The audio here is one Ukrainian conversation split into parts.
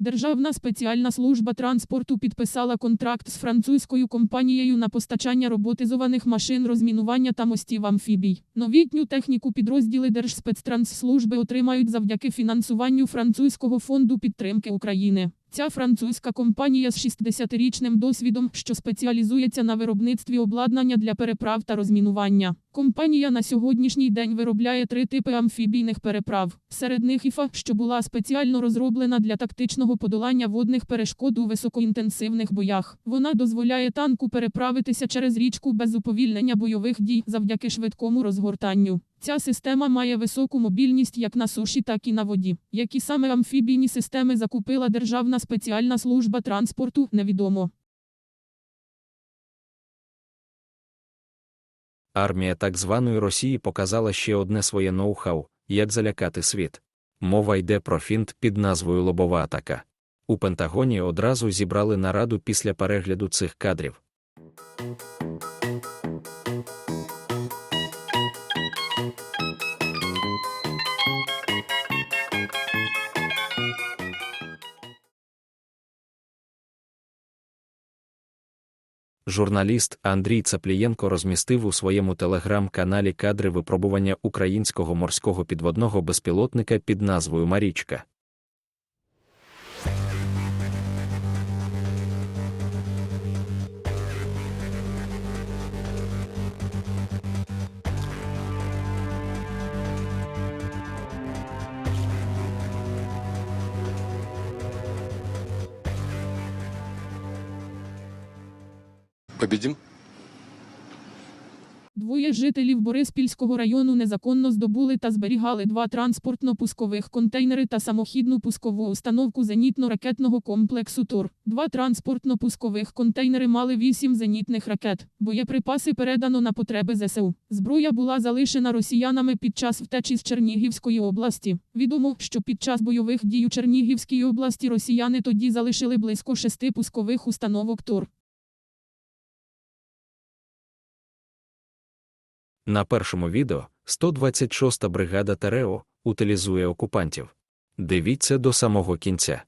Державна спеціальна служба транспорту підписала контракт з французькою компанією на постачання роботизованих машин розмінування та мостів амфібій. Новітню техніку підрозділи Держспецтрансслужби отримають завдяки фінансуванню французького фонду підтримки України. Ця французька компанія з 60-річним досвідом, що спеціалізується на виробництві обладнання для переправ та розмінування. Компанія на сьогоднішній день виробляє три типи амфібійних переправ. Серед них ІФА, що була спеціально розроблена для тактичного подолання водних перешкод у високоінтенсивних боях. Вона дозволяє танку переправитися через річку без уповільнення бойових дій завдяки швидкому розгортанню. Ця система має високу мобільність як на суші, так і на воді. Які саме амфібійні системи закупила Державна спеціальна служба транспорту, невідомо. Армія так званої Росії показала ще одне своє ноу-хау, як залякати світ. Мова йде про фінт під назвою Лобова атака. У Пентагоні одразу зібрали нараду після перегляду цих кадрів. Журналіст Андрій Цаплієнко розмістив у своєму телеграм-каналі кадри випробування українського морського підводного безпілотника під назвою Марічка. Победим? Двоє жителів Бориспільського району незаконно здобули та зберігали два транспортно-пускових контейнери та самохідну пускову установку зенітно-ракетного комплексу ТОР. Два транспортно-пускових контейнери мали вісім зенітних ракет. Боєприпаси передано на потреби ЗСУ. Зброя була залишена росіянами під час втечі з Чернігівської області. Відомо, що під час бойових дій у Чернігівській області росіяни тоді залишили близько шести пускових установок ТОР. На першому відео 126-та бригада Терео утилізує окупантів. Дивіться до самого кінця.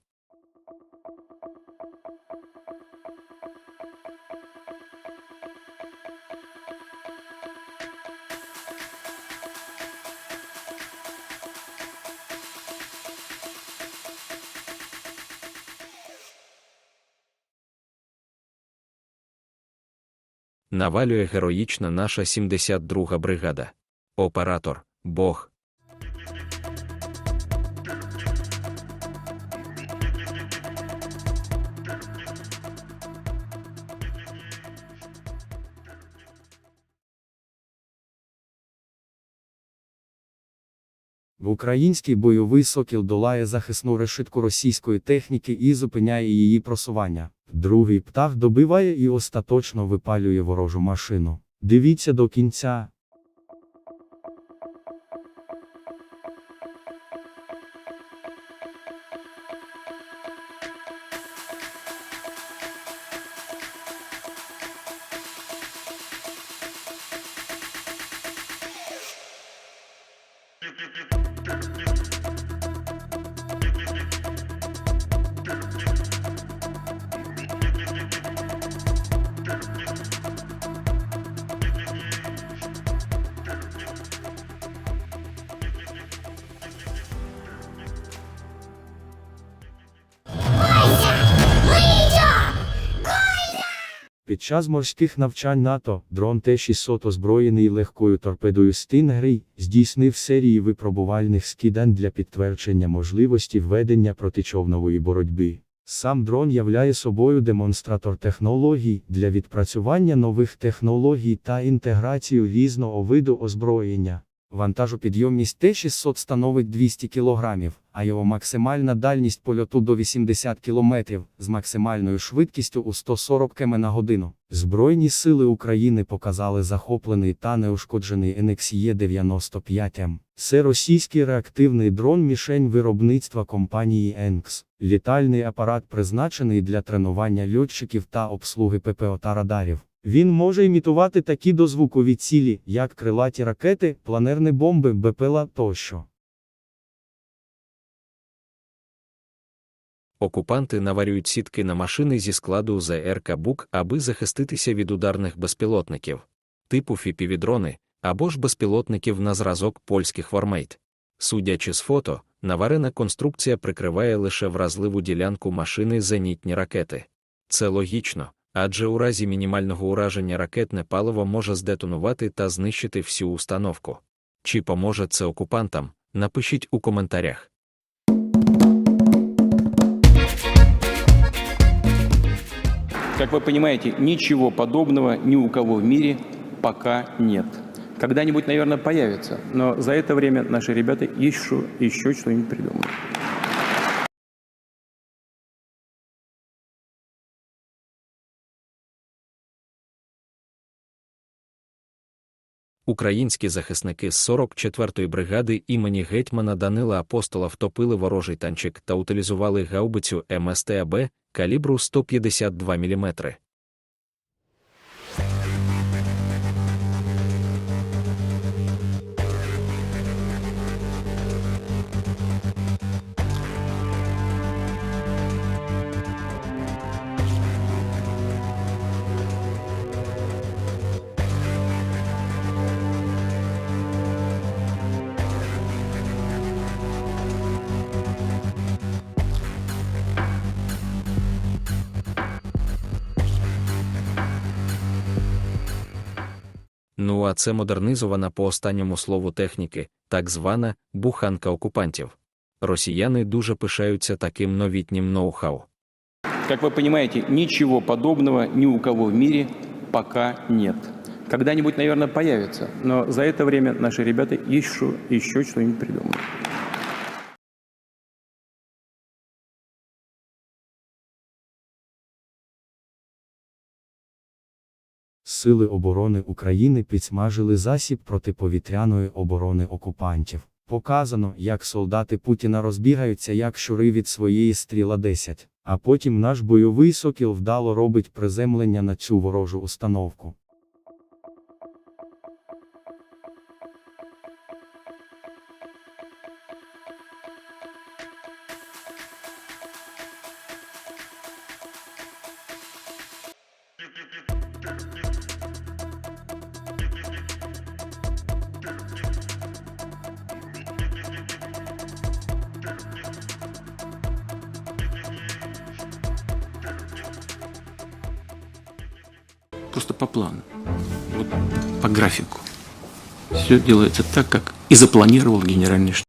Навалює героїчна наша 72-га бригада. Оператор Бог. Український бойовий сокіл долає захисну решитку російської техніки і зупиняє її просування. Другий птах добиває і остаточно випалює ворожу машину. Дивіться до кінця. Під час морських навчань НАТО дрон Т-600 озброєний легкою торпедою Стінгрей здійснив серії випробувальних скидань для підтвердження можливості введення протичовнової боротьби. Сам дрон являє собою демонстратор технологій для відпрацювання нових технологій та інтеграцію різного виду озброєння. Вантажопідйомність Т-600 становить 200 кг, а його максимальна дальність польоту до 80 км з максимальною швидкістю у 140 км на годину. Збройні сили України показали захоплений та неушкоджений NXE-95M. Це російський реактивний дрон-мішень виробництва компанії ENX. Літальний апарат призначений для тренування льотчиків та обслуги ППО та радарів. Він може імітувати такі дозвукові цілі, як крилаті ракети, планерні бомби, БПЛА тощо. Окупанти наварюють сітки на машини зі складу ЗРК «Бук», аби захиститися від ударних безпілотників, типу фіпівідрони або ж безпілотників на зразок польських вормейт. Судячи з фото, наварена конструкція прикриває лише вразливу ділянку машини зенітні ракети. Це логічно, адже у разі мінімального ураження ракетне паливо може здетонувати та знищити всю установку. Чи поможе це окупантам? Напишіть у коментарях. Как вы понимаете, ничего подобного ни у кого в мире пока нет. Когда-нибудь, наверное, появится, но за это время наши ребята еще, еще что-нибудь придумают. Українські захисники з 44-ї бригади імені гетьмана Данила Апостола втопили ворожий танчик та утилізували гаубицю МСТАБ калібру 152 мм. Ну а це модернізована по останньому слову техніки, так звана буханка окупантів. Росіяни дуже пишаються таким новітнім ноу-хау. Как вы понимаете, ничего подобного ни у кого в мире пока нет. Когда-нибудь, наверное, появится, но за это время наши ребята еще, еще что-нибудь придумают. Сили оборони України підсмажили засіб протиповітряної оборони окупантів. Показано, як солдати Путіна розбігаються як щури від своєї стріла 10, а потім наш бойовий сокіл вдало робить приземлення на цю ворожу установку. Просто по плану, вот по графику. Все делается так, как и запланировал генеральный штаб.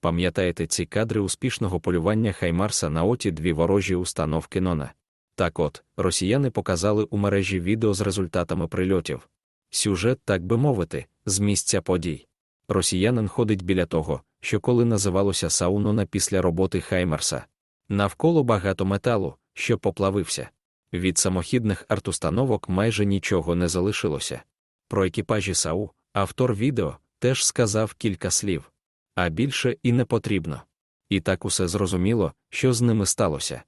Пам'ятаєте ці кадри успішного полювання Хаймарса на оті дві ворожі установки Нона? Так от, росіяни показали у мережі відео з результатами прильотів. Сюжет, так би мовити, з місця подій. Росіянин ходить біля того, що коли називалося Саунона після роботи Хаймерса. Навколо багато металу, що поплавився. Від самохідних артустановок майже нічого не залишилося. Про екіпажі САУ автор відео теж сказав кілька слів а більше і не потрібно. І так усе зрозуміло, що з ними сталося.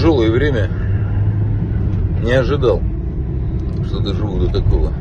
Тяжелое время. Не ожидал, что доживу до такого.